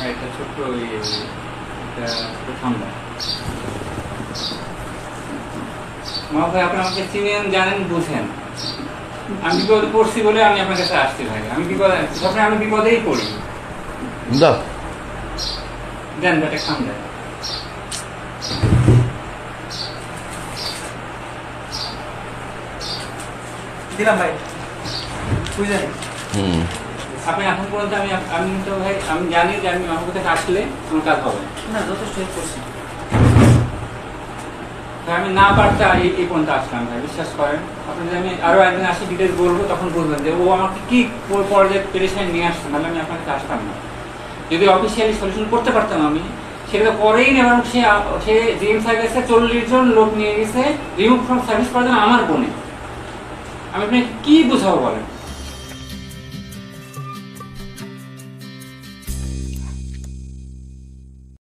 হ্যাঁ এটা ছোট্ট একটা ছোট ঠান্ডা। মা ভাই আপনি আমাকে চিনেন জানেন বুঝেন। আমি বিপদে পড়ছি বলে আমি আপনার কাছে আসছি ভাই আমি বিপদে সবসময় আমি বিপদেই পড়ি। দাও দেন বেটা খান দেন দিলাম ভাই। বুঝলেন? হুম। আপনি এখন পর্যন্ত আমি আমি তো ভাই আমি জানি যে আমি আমার কাছে আসলে আমার কাজ হবে না। যথেষ্ট হেল্প করছি। আমি না পারতে এই এই পর্যন্ত আসলাম ভাই বিশ্বাস করেন। আপনি যদি আমি আরও একদিন আসি ডিটেলস বলব তখন বুঝবেন যে ও আমাকে কি পর্যায়ে পেরেশানি নিয়ে আসছে নাহলে আমি আপনার কাছে আসতাম না। যদি অফিসিয়ালি সলিউশন করতে পারতাম আমি সেটা করেই না এবং সে সে জিএম গেছে চল্লিশ জন লোক নিয়ে গেছে রিমুভ ফ্রম সার্ভিস করার জন্য আমার বোনে। আমি আপনাকে কি বোঝাবো বলেন?